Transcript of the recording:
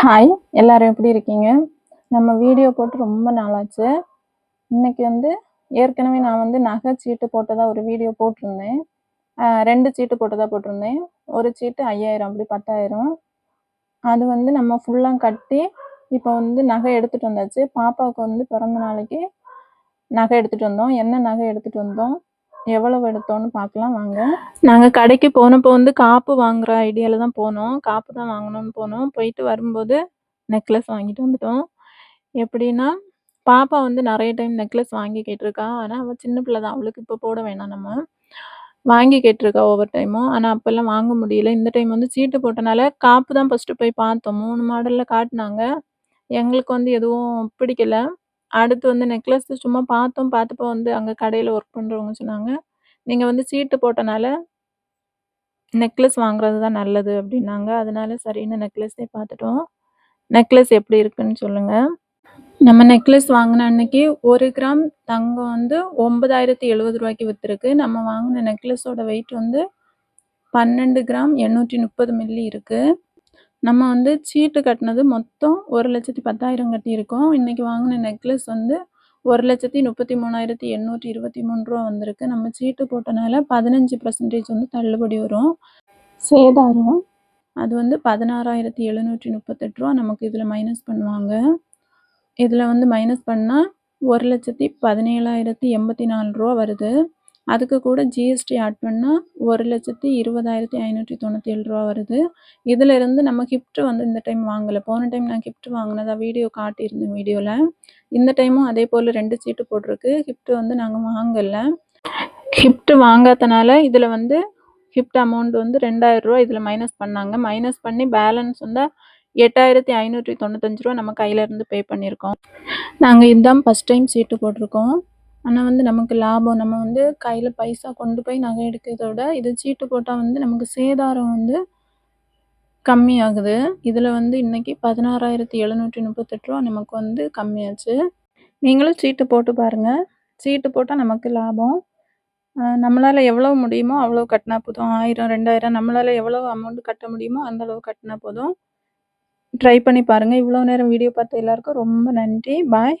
Hi எல்லாரும் எப்படி இருக்கீங்க? நம்ம வீடியோ போட்டு ரொம்ப நாளாச்சு. இன்னைக்கு வந்து ஏற்கனவே நான் வந்து நகை சீட்டு போட்டதாக ஒரு வீடியோ போட்டிருந்தேன். ரெண்டு சீட்டு போட்டதாக போட்டிருந்தேன். ஒரு சீட்டு ஐயாயிரம் அப்படி பத்தாயிரம். அது வந்து நம்ம ஃபுல்லாக கட்டி இப்போ வந்து நகை எடுத்துகிட்டு வந்தாச்சு. பாப்பாவுக்கு வந்து பிறந்த நாளைக்கு நகை எடுத்துகிட்டு வந்தோம். என்ன நகை எடுத்துகிட்டு வந்தோம்? எவ்வளவு எடுத்தோம்னு பார்க்கலாம் வாங்க. நாங்கள் கடைக்கு போனப்போ வந்து காப்பு வாங்குற ஐடியாவில் தான் போனோம். காப்பு தான் வாங்கணும்னு போனோம். போயிட்டு வரும்போது நெக்லஸ் வாங்கிட்டு வந்துட்டோம். எப்படின்னா பாப்பா வந்து நிறைய டைம் நெக்லஸ் வாங்கி கேட்டிருக்கா. ஆனால் அவள் சின்ன பிள்ளை தான். அவளுக்கு இப்போ போட வேணாம் நம்ம. வாங்கி கேட்டிருக்கா ஒவ்வொரு டைமும் ஆனால் அப்போல்லாம் வாங்க முடியல. இந்த டைம் வந்து சீட்டு போட்டனால காப்பு தான் ஃபஸ்ட்டு போய் பார்த்தோம். மூணு மாடலில் காட்டினாங்க. எங்களுக்கு வந்து எதுவும் பிடிக்கல. அடுத்து வந்து நெக்லஸ் சும்மா பார்த்தோம் பார்த்தப்போ வந்து அங்கே கடையில் ஒர்க் பண்ணுறவங்க சொன்னாங்க. நீங்கள் வந்து சீட்டு போட்டனால நெக்லஸ் வாங்குறது தான் நல்லது அப்படின்னாங்க. அதனால சரின்னு நெக்லஸே பார்த்துட்டோம் நெக்லஸ் எப்படி இருக்குன்னு சொல்லுங்கள் நம்ம நெக்லஸ் வாங்கின அன்னைக்கு ஒரு கிராம் தங்கம் வந்து ஒன்பதாயிரத்தி எழுபது ரூபாய்க்கு விற்றுருக்கு நம்ம வாங்கின நெக்லஸோட வெயிட் வந்து பன்னெண்டு கிராம் எண்ணூற்றி முப்பது மில்லி இருக்குது நம்ம வந்து சீட்டு கட்டினது மொத்தம் ஒரு லட்சத்தி பத்தாயிரம் கட்டியிருக்கோம். இன்றைக்கி வாங்கின நெக்லஸ் வந்து ஒரு லட்சத்தி முப்பத்தி மூணாயிரத்தி எண்ணூற்றி இருபத்தி மூணு ரூபா வந்திருக்கு. நம்ம சீட்டு போட்டனால பதினஞ்சு பர்சன்டேஜ் வந்து தள்ளுபடி வரும். சேதாரம் அது வந்து பதினாறாயிரத்தி எழுநூற்றி முப்பத்தெட்டு ரூபா நமக்கு இதில் மைனஸ் பண்ணுவாங்க. இதில் வந்து மைனஸ் பண்ணால் ஒரு லட்சத்தி பதினேழாயிரத்தி எண்பத்தி நாலு ரூபா வருது. அதுக்கு கூட ஜிஎஸ்டி ஆட் பண்ணால் ஒரு லட்சத்தி இருபதாயிரத்தி ஐநூற்றி தொண்ணூற்றி ஏழு ரூபா வருது. இதில் இருந்து நம்ம கிஃப்ட் வந்து இந்த டைம் வாங்கலை. போன டைம் நான் கிஃப்ட் வாங்கினதா வீடியோ காட்டியிருந்தேன் வீடியோவில் இந்த டைமும் அதே போல் ரெண்டு சீட்டு போட்டிருக்கு. கிஃப்ட் வந்து நாங்கள் வாங்கலை. கிஃப்ட் வாங்காதனால இதில் வந்து கிஃப்ட் அமௌண்ட் வந்து ரெண்டாயிரம் ரூபா இதில் மைனஸ் பண்ணாங்க. மைனஸ் பண்ணி பேலன்ஸ் வந்து எட்டாயிரத்தி ஐநூற்றி தொண்ணூத்தஞ்சு ரூபா நம்ம கையிலேருந்து பே பண்ணியிருக்கோம். நாங்கள் இதுதான் ஃபஸ்ட் டைம் சீட்டு போட்டிருக்கோம். ஆனால் வந்து நமக்கு லாபம். நம்ம வந்து கையில் பைசா கொண்டு போய் நகை எடுக்கிறத விட இது சீட்டு போட்டால் வந்து நமக்கு சேதாரம் வந்து கம்மியாகுது. இதில் வந்து இன்றைக்கி பதினாறாயிரத்தி எழுநூற்றி முப்பத்தெட்டு ரூபா நமக்கு வந்து கம்மியாச்சு. நீங்களும் சீட்டு போட்டு பாருங்கள் சீட்டு போட்டால் நமக்கு லாபம். நம்மளால் எவ்வளோ முடியுமோ அவ்வளோ கட்டினா போதும். ஆயிரம் ரெண்டாயிரம் நம்மளால் எவ்வளோ அமௌண்ட் கட்ட முடியுமோ அந்த அளவு கட்டினா போதும். ட்ரை பண்ணி பாருங்கள் இவ்வளோ நேரம் வீடியோ பார்த்த எல்லாருக்கும் ரொம்ப நன்றி. பாய்